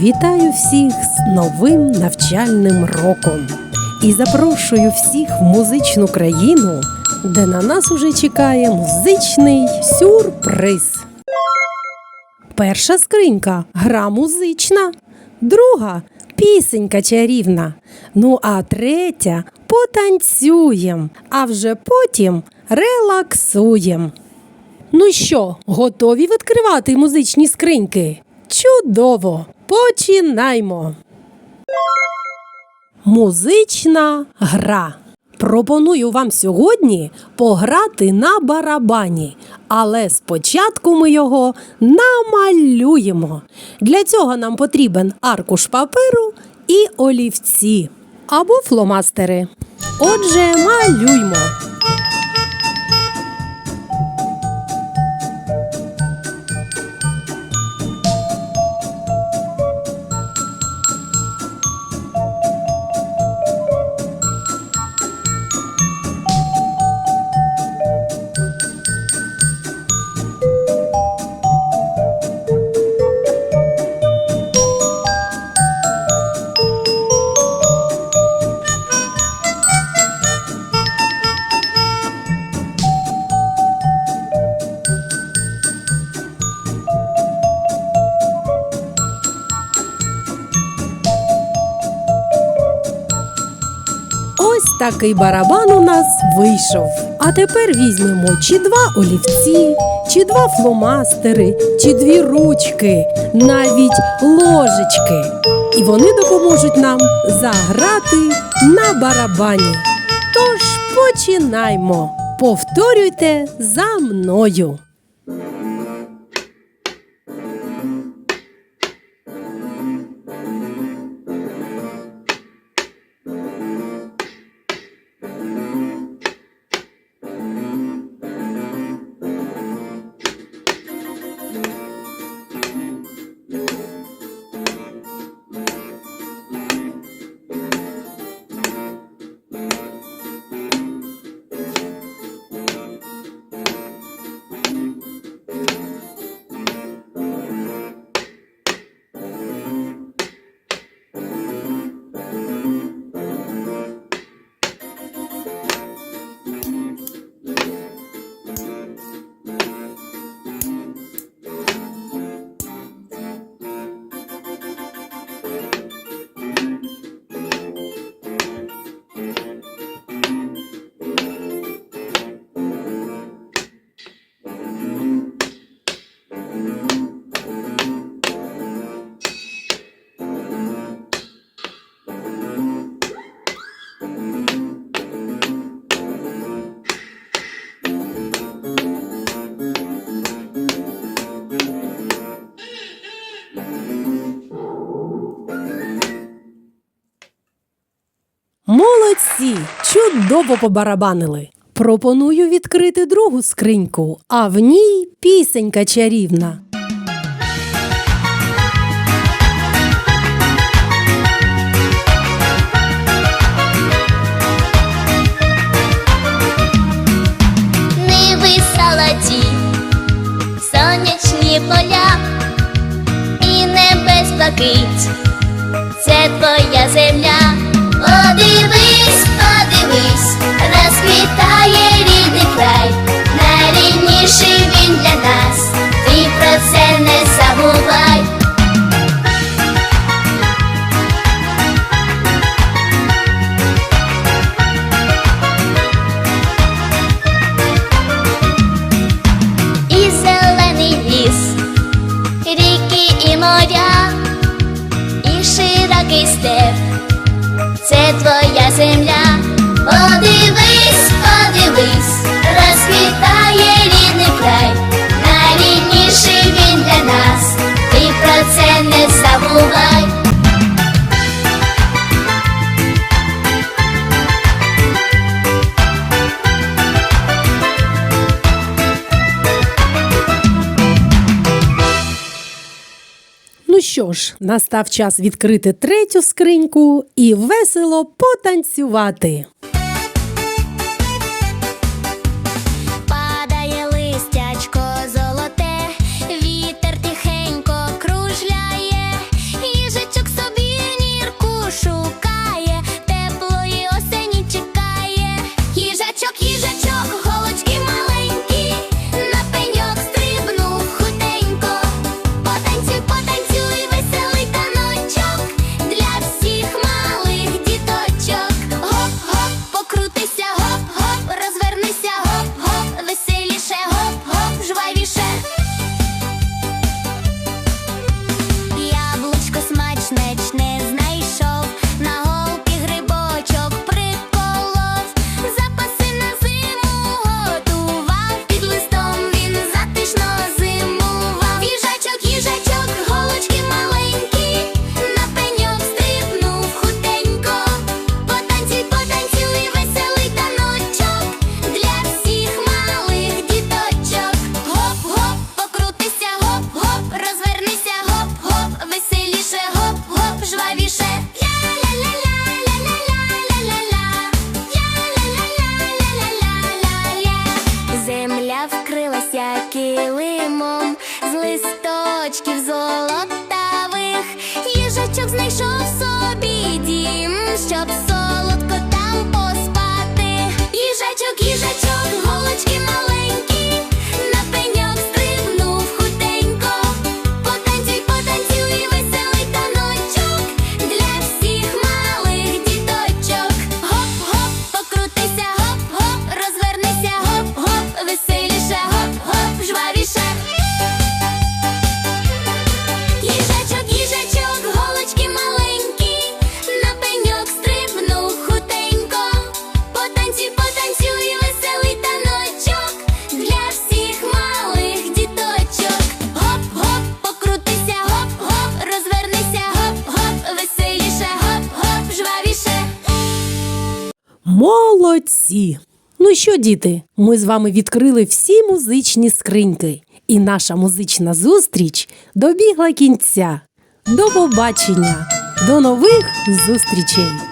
Вітаю всіх з новим навчальним роком і запрошую всіх в музичну країну, де на нас уже чекає музичний сюрприз. Перша скринька гра музична, друга пісенька чарівна. Ну а третя потанцюєм, а вже потім релаксуєм. Ну що, готові відкривати музичні скриньки? Чудово! Починаймо! Музична гра. Пропоную вам сьогодні пограти на барабані, але спочатку ми його намалюємо. Для цього нам потрібен аркуш паперу і олівці або фломастери. Отже, малюймо. Такий барабан у нас вийшов. А тепер візьмемо чи два олівці, чи два фломастери, чи дві ручки, навіть ложечки. І вони допоможуть нам заграти на барабані. Тож починаймо. Повторюйте за мною. Чудово побарабанили. Пропоную відкрити другу скриньку, а в ній пісенька чарівна. Ниви салаті, сонячні поля і небес блакить, це твоя що ж, настав час відкрити третю скриньку і весело потанцювати. Молодці! Ну що, діти, ми з вами відкрили всі музичні скриньки, і наша музична зустріч добігла кінця. До побачення! До нових зустрічей!